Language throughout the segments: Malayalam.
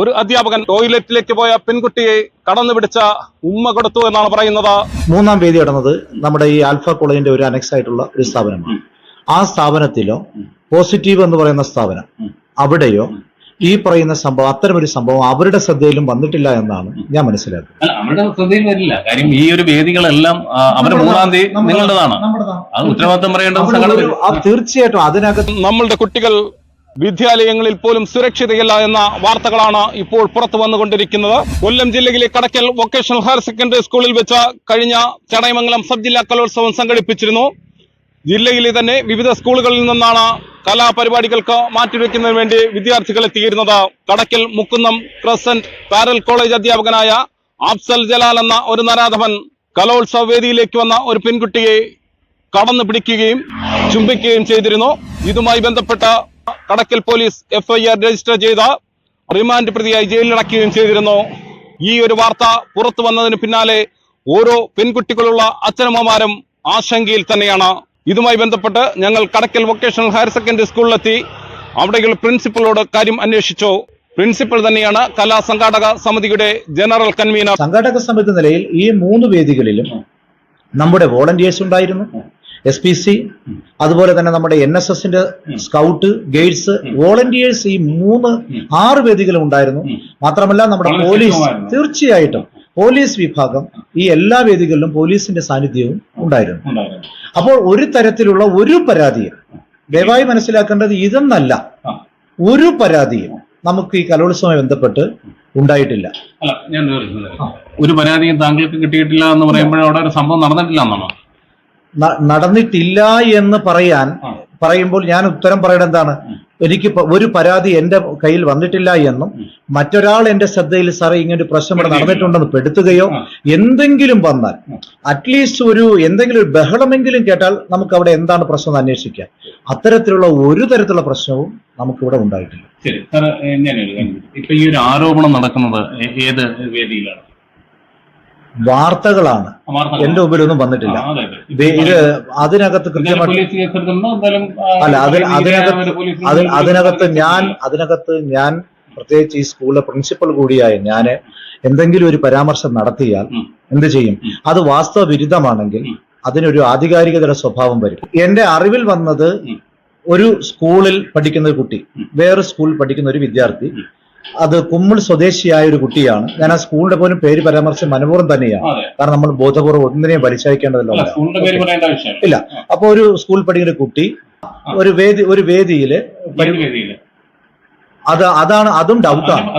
ഒരു അധ്യാപകൻ ടോയ്ലറ്റിലേക്ക് പോയ പെൺകുട്ടിയെ കടന്നു പിടിച്ച ഉമ്മ കൊടുത്തു എന്നാണ് പറയുന്നത്. മൂന്നാം വേദി നടന്നത് നമ്മുടെ ഈ ആൽഫ കോളേജിന്റെ ഒരു അനക്സ് ആയിട്ടുള്ള ഒരു സ്ഥാപനമാണ്. ആ സ്ഥാപനത്തിലോ പോസിറ്റീവ് എന്ന് പറയുന്ന സ്ഥാപനം അവിടെയോ ഈ പറയുന്ന സംഭവം അത്തരമൊരു സംഭവം അവരുടെ ശ്രദ്ധയിലും വന്നിട്ടില്ല എന്നാണ് ഞാൻ മനസ്സിലാക്കുന്നത്. അവരുടെ ശ്രദ്ധയിൽ വരില്ല. കാര്യം ഈ ഒരു വേദികളെല്ലാം അവരുടെ മൂന്നാം തീയതി നിങ്ങളുടേതാണ്. അത് ഉത്തരവാദിത്തം പറയേണ്ടത് തീർച്ചയായിട്ടും അതിനകത്ത് നമ്മളുടെ കുട്ടികൾ വിദ്യാലയങ്ങളിൽ പോലും സുരക്ഷിതയല്ല എന്ന വാർത്തകളാണ് ഇപ്പോൾ പുറത്തു വന്നുകൊണ്ടിരിക്കുന്നത്. കൊല്ലം ജില്ലയിലെ കടക്കൽ വൊക്കേഷണൽ ഹയർ സെക്കൻഡറി സ്കൂളിൽ വെച്ച കഴിഞ്ഞ ചടയമംഗലം സബ് ജില്ലാ കലോത്സവം സംഘടിപ്പിച്ചിരുന്നു. ജില്ലയിലെ തന്നെ വിവിധ സ്കൂളുകളിൽ നിന്നാണ് കലാപരിപാടികൾക്ക് മാറ്റിവെക്കുന്നതിന് വേണ്ടി വിദ്യാർത്ഥികൾ എത്തിയിരുന്നത്. Kadakkal Mukkunnam crescent parallel college അധ്യാപകനായ അഫ്സൽ ജലാൽ എന്ന ഒരു നരാധവൻ കലോത്സവ വേദിയിലേക്ക് വന്ന ഒരു പെൺകുട്ടിയെ കടന്നു പിടിക്കുകയും ചുംബിക്കുകയും ചെയ്തിരുന്നു. ഇതുമായി ബന്ധപ്പെട്ട കടക്കൽ പോലീസ് എഫ്ഐആർ രജിസ്റ്റർ ചെയ്ത റിമാൻഡ് പ്രതിയായി ജയിലിലടക്കുകയും ചെയ്തിരുന്നു. ഈ ഒരു വാർത്ത പുറത്തു വന്നതിന് പിന്നാലെ ഓരോ പെൺകുട്ടികളുള്ള അച്ഛനമ്മമാരും ആശങ്കയിൽ തന്നെയാണ്. ഇതുമായി ബന്ധപ്പെട്ട് ഞങ്ങൾ കടക്കൽ വൊക്കേഷണൽ ഹയർ സെക്കൻഡറി സ്കൂളിലെത്തി. അവിടെയുള്ള പ്രിൻസിപ്പളോട് കാര്യം അന്വേഷിച്ചു. പ്രിൻസിപ്പൽ തന്നെയാണ് കലാ സംഘാടക സമിതിയുടെ ജനറൽ കൺവീനർ. സംഘാടക സമിതി നിലയിൽ ഈ മൂന്ന് വേദികളിലും നമ്മുടെ വോളണ്ടിയേഴ്സ് ഉണ്ടായിരുന്നു. എസ് പി സി അതുപോലെ തന്നെ നമ്മുടെ എൻ എസ് എസിന്റെ സ്കൗട്ട് ഗൈഡ്സ് വോളണ്ടിയേഴ്സ് ഈ മൂന്ന് ആറ് വേദികളും ഉണ്ടായിരുന്നു. മാത്രമല്ല നമ്മുടെ പോലീസ്. തീർച്ചയായിട്ടും പോലീസ് വിഭാഗം ഈ എല്ലാ വേദികളിലും പോലീസിന്റെ സാന്നിധ്യവും ഉണ്ടായിരുന്നു. അപ്പോൾ ഒരു തരത്തിലുള്ള ഒരു പരാതിയും ദയവായി മനസ്സിലാക്കേണ്ടത് ഇതെന്നല്ല. ഒരു പരാതിയും നമുക്ക് ഈ കലോത്സവമായി ബന്ധപ്പെട്ട് ഉണ്ടായിട്ടില്ല. അല്ല ഞാൻ ഒരു പരാതിയും താങ്കൾക്ക് കിട്ടിയിട്ടില്ല എന്ന് പറയുമ്പോൾ അവിടെ ഒരു സംഭവം നടന്നിട്ടില്ല എന്നാണോ? നടന്നിട്ടില്ല എന്ന് പറയാൻ പറയുമ്പോൾ ഞാൻ ഉത്തരം പറയേണ്ടത് എന്താണ്? എനിക്ക് ഒരു പരാതി എന്റെ കയ്യിൽ വന്നിട്ടില്ല എന്നും മറ്റൊരാൾ എന്റെ ശ്രദ്ധയിൽ സാറേ ഇങ്ങനെ ഒരു പ്രശ്നം ഇവിടെ നടന്നിട്ടുണ്ടെന്ന് പെടുത്തുകയോ എന്തെങ്കിലും വന്നാൽ അറ്റ്ലീസ്റ്റ് ഒരു എന്തെങ്കിലും ഒരു ബഹളമെങ്കിലും കേട്ടാൽ നമുക്ക് അവിടെ എന്താണ് പ്രശ്നം എന്ന് അന്വേഷിക്കാം. അത്തരത്തിലുള്ള ഒരു തരത്തിലുള്ള പ്രശ്നവും നമുക്കിവിടെ ഉണ്ടായിട്ടില്ല. ശരി. സാർ ഇപ്പൊ ഈ ഒരു ആരോപണം നടക്കുന്നത് ഏത് വേദിയിലാണ്? വാർത്തകളാണ് എന്റെ മുമ്പിലൊന്നും വന്നിട്ടില്ല ഇത് അതിനകത്ത് കൃത്യമായിട്ട് അല്ല അതിൽ അതിനകത്ത് അതിനകത്ത് ഞാൻ. അതിനകത്ത് ഞാൻ പ്രത്യേകിച്ച് ഈ സ്കൂളിലെ പ്രിൻസിപ്പൽ കൂടിയായ ഞാൻ എന്തെങ്കിലും ഒരു പരാമർശം നടത്തിയാൽ. എന്ത് ചെയ്യും അത് വാസ്തവ വിരുദ്ധമാണെങ്കിൽ. അതിനൊരു ആധികാരികതയുടെ സ്വഭാവം വരും എന്റെ അറിവിൽ വന്നത് ഒരു സ്കൂളിൽ പഠിക്കുന്ന ഒരു കുട്ടി. വേറെ സ്കൂളിൽ പഠിക്കുന്ന ഒരു വിദ്യാർത്ഥി. അത് കുമ്മിൾ സ്വദേശിയായ ഒരു കുട്ടിയാണ്. ഞാൻ ആ സ്കൂളിന്റെ പോലും പേര് പരാമർശം മനപൂർവം തന്നെയാണ്. കാരണം നമ്മൾ ബോധപൂർവം ഒന്നിനെയും വലിച്ചയക്കേണ്ടതല്ലോ. ഇല്ല. അപ്പൊ ഒരു സ്കൂൾ പഠിക്കുന്ന ഒരു കുട്ടി ഒരു വേദി ഒരു വേദിയിൽ? അത് അതാണ് അതും ഡൗട്ടാണ്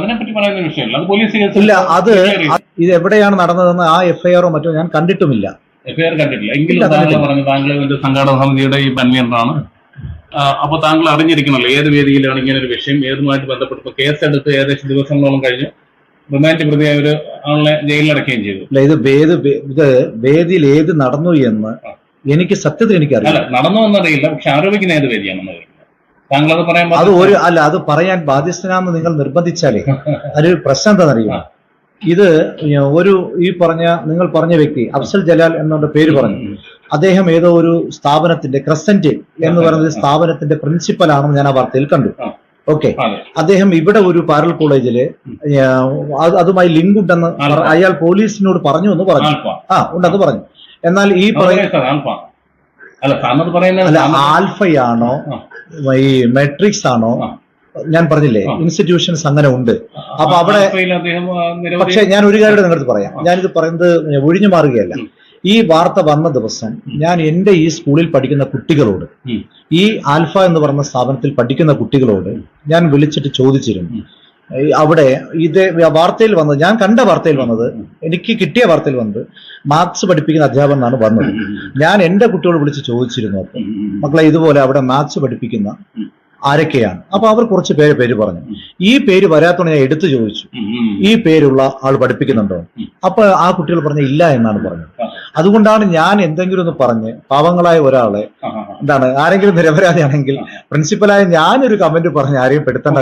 ഇല്ല അത് ഇത് എവിടെയാണ് നടന്നതെന്ന് ആ എഫ്ഐആറോ മറ്റോ ഞാൻ കണ്ടിട്ടുമില്ല. എഫ്ഐആർ കണ്ടിട്ടില്ല. എങ്കിലും താങ്കൾ. പറഞ്ഞു താങ്കൾ സമിതിയുടെ ഈ കൺവീനറാണ് അപ്പൊ താങ്കൾ അറിഞ്ഞിരിക്കണല്ലോ ഏത് വേദിയിലാണ് ഇങ്ങനെ ഒരു വിഷയം ഏതുമായിട്ട് ബന്ധപ്പെട്ട് ഇപ്പൊ കേസെടുത്ത് ഏകദേശം ദിവസങ്ങളോളം കഴിഞ്ഞു. റിമാൻഡ് പ്രതിയായ ഒരു ആളെ ജയിലിലടക്കുകയും ചെയ്തു. അല്ല ഇത് വേദ ഇത് വേദിയിൽ ഏത് നടന്നു എന്ന് എനിക്ക് സത്യത്തിൽ എനിക്കറിയില്ല. നടന്നു എന്നറിയില്ല പക്ഷെ ആരോപിക്കുന്ന ഏത് വേദിയാണെന്ന് താങ്കൾ അത് പറയാൻ അത് ഒരു അല്ല അത് പറയാൻ ബാധ്യസ്ഥനാന്ന് നിങ്ങൾ നിർബന്ധിച്ചാലേ. അതൊരു പ്രശ്നം എന്താണെന്നറിയോ ഇത് ഒരു ഈ പറഞ്ഞ നിങ്ങൾ പറഞ്ഞ വ്യക്തി അഫ്സൽ ജലാൽ എന്നുള്ള പേര് പറഞ്ഞു. അദ്ദേഹം ഏതോ ഒരു സ്ഥാപനത്തിന്റെ ക്രസന്റ് എന്ന് പറയുന്ന സ്ഥാപനത്തിന്റെ പ്രിൻസിപ്പൽ ആണെന്ന് ഞാൻ ആ വാർത്തയിൽ കണ്ടു. ഓക്കെ. അദ്ദേഹം ഇവിടെ ഒരു പാരൽ കോളേജിൽ അതുമായി ലിങ്ക് ഉണ്ടെന്ന് അയാൾ പോലീസിനോട് പറഞ്ഞു എന്ന് പറഞ്ഞു. ആ ഉണ്ടെന്ന് പറഞ്ഞു. എന്നാൽ ഈ അല്ല ആൽഫയാണോ. ഈ മെട്രിക്സ് ആണോ ഞാൻ പറഞ്ഞില്ലേ ഇൻസ്റ്റിറ്റ്യൂഷൻസ് അങ്ങനെ ഉണ്ട്. അപ്പൊ അവിടെ പക്ഷെ ഞാൻ ഒരു കാര്യം നിങ്ങളുടെ പറയാം. ഞാനിത് പറയുന്നത് ഒഴിഞ്ഞു മാറുകയല്ല. ഈ വാർത്ത വന്ന ദിവസം ഞാൻ എന്റെ ഈ സ്കൂളിൽ പഠിക്കുന്ന കുട്ടികളോട് ഈ ആൽഫ എന്ന് പറഞ്ഞ സ്ഥാപനത്തിൽ പഠിക്കുന്ന കുട്ടികളോട് ഞാൻ വിളിച്ചിട്ട് ചോദിച്ചിരുന്നു. അവിടെ ഇത് വാർത്തയിൽ വന്നത് ഞാൻ കണ്ട വാർത്തയിൽ വന്നത് എനിക്ക് കിട്ടിയ വാർത്തയിൽ വന്നത് മാത്സ് പഠിപ്പിക്കുന്ന അധ്യാപകൻ എന്നാണ് വന്നത്. ഞാൻ എന്റെ കുട്ടികളെ വിളിച്ച് ചോദിച്ചിരുന്നു അപ്പോൾ ഉം. മക്കളെ ഇതുപോലെ അവിടെ മാത്സ് പഠിപ്പിക്കുന്ന. ആരൊക്കെയാണ്? അപ്പൊ അവർ കുറച്ച് പേര് പേര് പറഞ്ഞു. ഈ പേര് വരാത്തോണ്ട് ഞാൻ എടുത്തു ചോദിച്ചു. ഈ പേരുള്ള ആൾ പഠിപ്പിക്കുന്നുണ്ടോ. അപ്പൊ ആ കുട്ടികൾ പറഞ്ഞ ഇല്ല എന്നാണ് പറഞ്ഞത്. അതുകൊണ്ടാണ് ഞാൻ എന്തെങ്കിലും ഒന്ന് പറഞ്ഞ് പാവങ്ങളായ ഒരാളെ. എന്താണ് ആരെങ്കിലും നിരപരാധിയാണെങ്കിൽ പ്രിൻസിപ്പലായ ഞാനൊരു കമന്റ് പറഞ്ഞ് ആരെയും പെടുത്തേണ്ട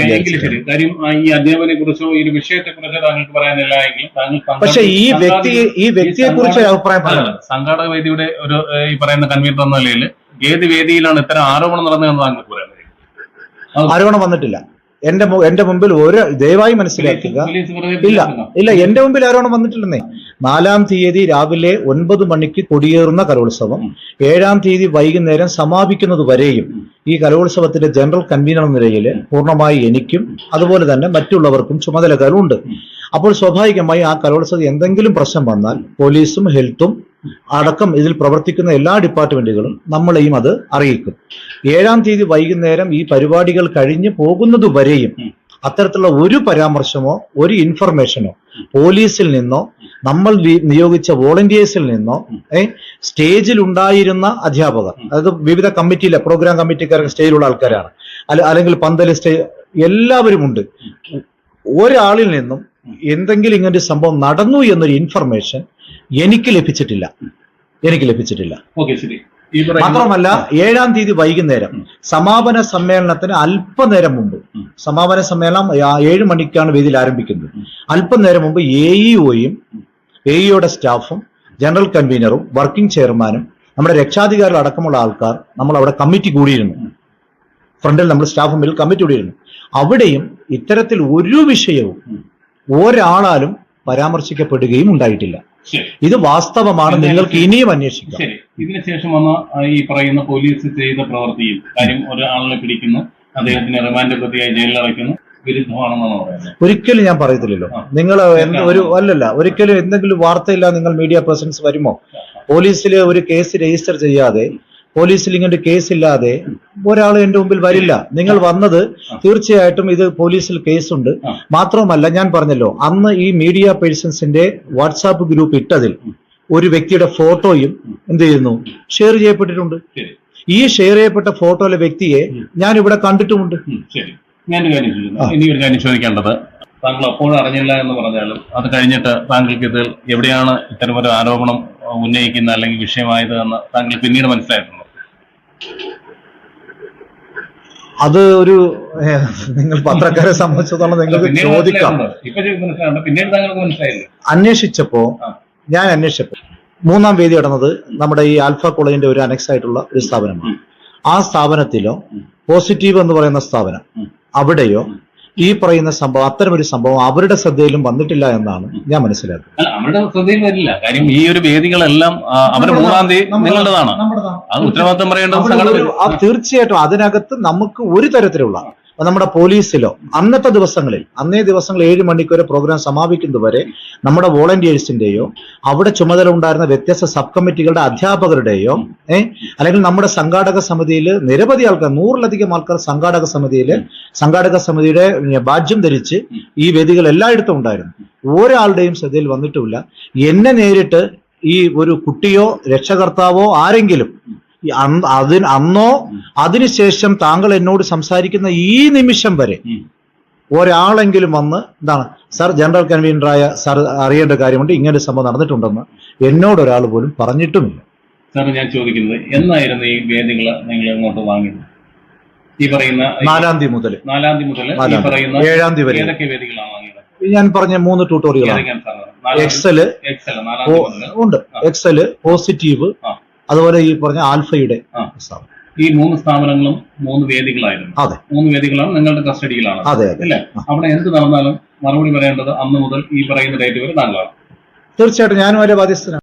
ഈ അധ്യാപനെ കുറിച്ചോ ഈ വിഷയത്തെ കുറിച്ചോ താങ്കൾക്ക് പറയാനില്ല എങ്കിൽ പക്ഷെ ഈ വ്യക്തി ഈ വ്യക്തിയെ കുറിച്ച് അഭിപ്രായം സംഘാടക വേദിയുടെ ഒരു ഈ പറയുന്ന കൺവീനർ എന്ന നിലയിൽ ഏത് വേദിയിലാണ് ഇത്തരം ആരോപണം നടന്നതെന്ന് താങ്കൾക്ക് പറയാൻ ആരോപണം വന്നിട്ടില്ല. എന്റെ എന്റെ മുമ്പിൽ ഒരു ദയവായി മനസ്സിലാക്കുക. ഇല്ല? ഇല്ല എന്റെ മുമ്പിൽ ആരോണം വന്നിട്ടില്ലെന്നേ നാലാം തീയതി രാവിലെ ഒൻപത് മണിക്ക് കൊടിയേറുന്ന കലോത്സവം. ഏഴാം തീയതി വൈകുന്നേരം സമാപിക്കുന്നത് വരെയും ഈ കലോത്സവത്തിന്റെ ജനറൽ കൺവീനർ എന്ന നിലയിൽ പൂർണമായി എനിക്കും അതുപോലെ തന്നെ മറ്റുള്ളവർക്കും ചുമതലകളുണ്ട്. അപ്പോൾ സ്വാഭാവികമായി ആ കലോത്സവം എന്തെങ്കിലും പ്രശ്നം വന്നാൽ പോലീസും ഹെൽത്തും അടക്കം ഇതിൽ പ്രവർത്തിക്കുന്ന എല്ലാ ഡിപ്പാർട്ട്മെന്റുകളും നമ്മളെയും അത് അറിയിക്കും. ഏഴാം തീയതി വൈകുന്നേരം ഈ പരിപാടികൾ കഴിഞ്ഞു പോകുന്നത് വരെയും അത്തരത്തിലുള്ള ഒരു പരാമർശമോ ഒരു ഇൻഫർമേഷനോ പോലീസിൽ നിന്നോ നമ്മൾ നിയോഗിച്ച വോളണ്ടിയേഴ്സിൽ നിന്നോ സ്റ്റേജിൽ ഉണ്ടായിരുന്ന അധ്യാപകർ അതായത് വിവിധ കമ്മിറ്റിയിലെ പ്രോഗ്രാം കമ്മിറ്റിക്കാർ സ്റ്റേജിലുള്ള ആൾക്കാരാണ്. അല്ല അല്ലെങ്കിൽ പന്തൽ സ്റ്റേ എല്ലാവരും ഉണ്ട്. ഒരാളിൽ നിന്നും എന്തെങ്കിലും ഇങ്ങനൊരു സംഭവം നടന്നു എന്നൊരു ഇൻഫർമേഷൻ എനിക്ക് ലഭിച്ചിട്ടില്ല. എനിക്ക് ലഭിച്ചിട്ടില്ല. ഓക്കെ ശരി. മാത്രമല്ല ഏഴാം തീയതി വൈകുന്നേരം സമാപന സമ്മേളനത്തിന് അല്പനേരം മുമ്പ് സമാപന സമ്മേളനം ഏഴ് മണിക്കാണ് വേദിയിൽ ആരംഭിക്കുന്നത്. അല്പനേരം മുമ്പ് എ ഇഒയും എ ഇഒയുടെ സ്റ്റാഫും ജനറൽ കൺവീനറും വർക്കിംഗ് ചെയർമാനും നമ്മുടെ രക്ഷാധികാരികൾ അടക്കമുള്ള ആൾക്കാർ നമ്മൾ അവിടെ കമ്മിറ്റി കൂടിയിരുന്നു. ഫ്രണ്ടിൽ നമ്മൾ സ്റ്റാഫ് മുമ്പിൽ കമ്മിറ്റി കൂടിയിരുന്നു. അവിടെയും ഇത്തരത്തിൽ ഒരു വിഷയവും ഒരാളാലും പരാമർശിക്കപ്പെടുകയും ഉണ്ടായിട്ടില്ല. ഇത് വാസ്തവമാണ് നിങ്ങൾക്ക് ഇനിയും അന്വേഷിക്കാം. ശരി. ഇതിനുശേഷം വന്ന ഈ പറയുന്ന പോലീസ് ചെയ്ത പ്രവൃത്തിയിൽ കാര്യം ഒരാളിനെ പിടിക്കുന്നു അദ്ദേഹത്തിന് റിമാൻഡ് പ്രതിയായി ജയിലിൽ അടയ്ക്കുന്നു വിരുദ്ധമാണെന്നാണ് പറയുന്നത്? ഒരിക്കലും ഞാൻ പറയത്തില്ലല്ലോ. നിങ്ങൾ ഒരു അല്ലല്ല ഒരിക്കലും എന്തെങ്കിലും വാർത്തയില്ല നിങ്ങൾ മീഡിയ പേഴ്സൺസ് വരുമോ? പോലീസിൽ ഒരു കേസ് രജിസ്റ്റർ ചെയ്യാതെ പോലീസിൽ ഇങ്ങനെ കേസ് ഇല്ലാതെ ഒരാൾ എന്റെ മുമ്പിൽ വരില്ല. നിങ്ങൾ വന്നത് തീർച്ചയായിട്ടും ഇത് പോലീസിൽ കേസുണ്ട്. മാത്രവുമല്ല ഞാൻ പറഞ്ഞല്ലോ അന്ന് ഈ മീഡിയ പേഴ്സൺസിന്റെ വാട്സാപ്പ് ഗ്രൂപ്പ് ഇട്ടതിൽ ഒരു വ്യക്തിയുടെ ഫോട്ടോയും എന്ത് ചെയ്യുന്നു? ഷെയർ ചെയ്യപ്പെട്ടിട്ടുണ്ട്. ഈ ഷെയർ ചെയ്യപ്പെട്ട ഫോട്ടോയിലെ വ്യക്തിയെ ഞാൻ ഇവിടെ കണ്ടിട്ടുമുണ്ട്. ഞാൻ ഒരു കാര്യം ചോദിക്കേണ്ടത് താങ്കൾ അപ്പോഴും അറിഞ്ഞില്ല എന്ന് പറഞ്ഞാലും അത് കഴിഞ്ഞിട്ട് താങ്കൾക്ക് ഇതിൽ എവിടെയാണ് ഇത്തരമൊരു ആരോപണം ഉന്നയിക്കുന്ന അല്ലെങ്കിൽ വിഷയമായത് എന്ന് താങ്കൾ പിന്നീട് മനസ്സിലായിട്ടുണ്ടോ? അത് ഒരു നിങ്ങൾ പത്രക്കാരെ സംബന്ധിച്ചിടത്തോളം നിങ്ങൾക്ക് ചോദിക്കാം. അന്വേഷിച്ചപ്പോ ഞാൻ അന്വേഷിച്ചപ്പോ മൂന്നാം വേദി നടന്നത് നമ്മുടെ ഈ ആൽഫ കോളേജിന്റെ ഒരു അനക്സ് ആയിട്ടുള്ള ഒരു സ്ഥാപനമാണ്. ആ സ്ഥാപനത്തിലോ പോസിറ്റീവ് എന്ന് പറയുന്ന സ്ഥാപനം അവിടെയോ ഈ പറയുന്ന സംഭവം അത്തരമൊരു സംഭവം അവരുടെ ശ്രദ്ധയിലും വന്നിട്ടില്ല എന്നാണ് ഞാൻ മനസ്സിലാക്കുന്നത്. അവരുടെ ശ്രദ്ധയിൽ വരില്ല. കാര്യം ഈ ഒരു വേദികളെല്ലാം അവരുടെ അവർ മൂന്നാം തീയതി നിങ്ങളുടേതാണ്. അത് ഉത്തരവാദിത്തം പറയേണ്ടത് തീർച്ചയായിട്ടും അതിനകത്ത് നമുക്ക് ഒരു തരത്തിലുള്ള നമ്മുടെ പോലീസിലോ അന്നത്തെ ദിവസങ്ങളിൽ അന്നേ ദിവസങ്ങൾ ഏഴ് മണിക്ക് വരെ പ്രോഗ്രാം സമാപിക്കുന്നത് വരെ നമ്മുടെ വോളണ്ടിയേഴ്സിന്റെയോ അവിടെ ചുമതല ഉണ്ടായിരുന്ന വ്യത്യസ്ത സബ് കമ്മിറ്റികളുടെ അധ്യാപകരുടെയോ ഏഹ് അല്ലെങ്കിൽ നമ്മുടെ സംഘാടക സമിതിയിൽ നിരവധി ആൾക്കാർ നൂറിലധികം ആൾക്കാർ സംഘാടക സമിതിയിൽ സംഘാടക സമിതിയുടെ ബാഡ്ജും ധരിച്ച് ഈ വേദികൾ എല്ലായിടത്തും ഉണ്ടായിരുന്നു. ഒരാളുടെയും ശ്രദ്ധയിൽ വന്നിട്ടുമില്ല. എന്നെ നേരിട്ട് ഈ ഒരു കുട്ടിയോ രക്ഷകർത്താവോ ആരെങ്കിലും അതിന് അന്നോ അതിനുശേഷം താങ്കൾ എന്നോട് സംസാരിക്കുന്ന ഈ നിമിഷം വരെ ഒരാളെങ്കിലും വന്ന് എന്താണ് സാർ ജനറൽ കൺവീനറായ സാർ അറിയേണ്ട കാര്യമുണ്ട് ഇങ്ങനെ സംഭവം നടന്നിട്ടുണ്ടെന്ന് എന്നോട് ഒരാൾ പോലും പറഞ്ഞിട്ടുമില്ല. സാർ ഞാൻ ചോദിക്കുന്നത് എന്നായിരുന്നു ഈ വേദികൾ നിങ്ങൾ ഇങ്ങോട്ട് വാങ്ങിയത്? ഈ പറയുന്ന നാലാം തീയതി മുതൽ നാലാം തീയതി മുതൽ ഈ പറയുന്ന ഏഴാം തീയതി വരെ. ഏതൊക്കെ വേദികളാണ് വാങ്ങിയത്? ഞാൻ പറഞ്ഞ മൂന്ന് ട്യൂട്ടോറിയലാണ് എക്സൽ എക്സൽ എക്സൽ ഉണ്ട്. Excel positive. അതുപോലെ ഈ പറഞ്ഞ ആൽഫയുടെ സ്ഥാപനം. ഈ മൂന്ന് സ്ഥാപനങ്ങളും മൂന്ന് വേദികളായിരുന്നു. അതെ. മൂന്ന് വേദികളാണ് നിങ്ങളുടെ കസ്റ്റഡിയിലാണ്. അതെ അതെ. അല്ലേ അവിടെ എന്ത് നടന്നാലും മറുപടി പറയേണ്ടത് അന്ന് മുതൽ ഈ പറയുന്ന ഡേറ്റ് വരെ താങ്കളാണ് തീർച്ചയായിട്ടും ഞാനും അതിന്റെ ബാധ്യസ്ഥനാണ്.